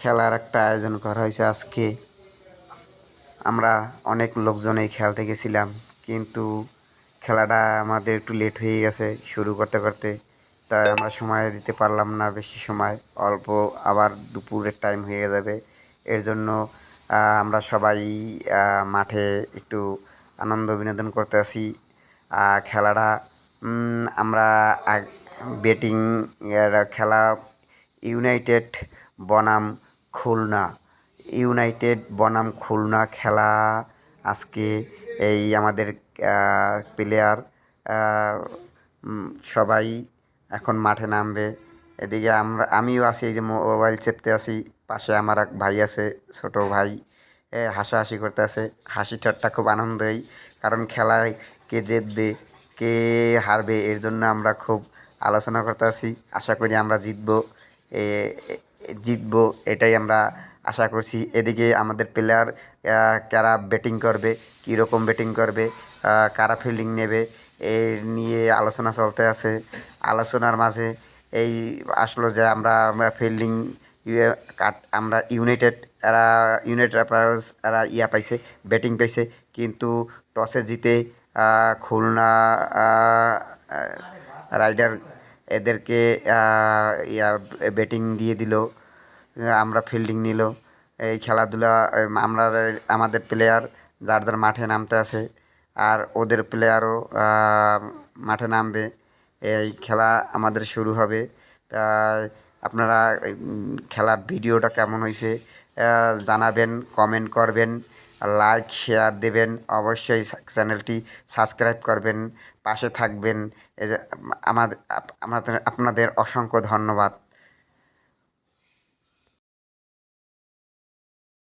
খেলার একটা আয়োজন করা হয়েছে আজকে। আমরা অনেক লোকজনেই খেলতে গেছিলাম, কিন্তু খেলাটা আমাদের একটু লেট হয়ে গেছে শুরু করতে করতে, তাই আমরা সময় দিতে পারলাম না বেশি সময়, অল্প আবার দুপুরের টাইম হয়ে যাবে। এর জন্য আমরা সবাই মাঠে একটু আনন্দ বিনোদন করতে আসি। খেলাটা আমরা বেটিং খেলা ইউনাইটেড বনাম খুলনা। ইউনাইটেড বনাম খুলনা খেলা আজকে এই আমাদের প্লেয়ার সবাই এখন মাঠে নামবে। এদিকে আমরা, আমিও আছি, এই যে মোবাইল চেপতে আছি। পাশে আমার এক ভাই আছে, ছোট ভাই হাসাহাসি করতে আছে। হাসি ঠাট্টা খুব আনন্দই, কারণ খেলায় কে জিতবে, কে হারবে, এর জন্য আমরা খুব আলোচনা করতে আছি। আশা করি আমরা জিতবো। জিতবো, এটাই আমরা আশা করছি। এদিকে আমাদের প্লেয়ার কারা ব্যাটিং করবে, কীরকম ব্যাটিং করবে কারা ফিল্ডিং নেবে, এ নিয়ে আলোচনা চলতে আছে। আলোচনার মাঝে এই আসলো যে আমরা ফিল্ডিং কাট, আমরা ইউনাইটেড এরা ইউনাইটেড এরা ইয়া পাইছে ব্যাটিং পাইছে। কিন্তু টসে জিতে খুলনা রাইডার এদেরকে ইয়া ব্যাটিং দিয়ে দিল, আমরা ফিল্ডিং নিল। এই খেলাধুলা, আমরা, আমাদের প্লেয়ার যার যার মাঠে নামতে আছে, আর ওদের প্লেয়ারও মাঠে নামবে। এই খেলা আমাদের শুরু হবে। তা, আপনারা খেলার ভিডিওটা কেমন হয়েছে জানাবেন কমেন্ট করবেন। লাইক শেয়ার দেবেন। অবশ্যই চ্যানেলটি সাবস্ক্রাইব করবেন পাশে থাকবেন। আমাদের আপনাদের অসংখ্য ধন্যবাদ।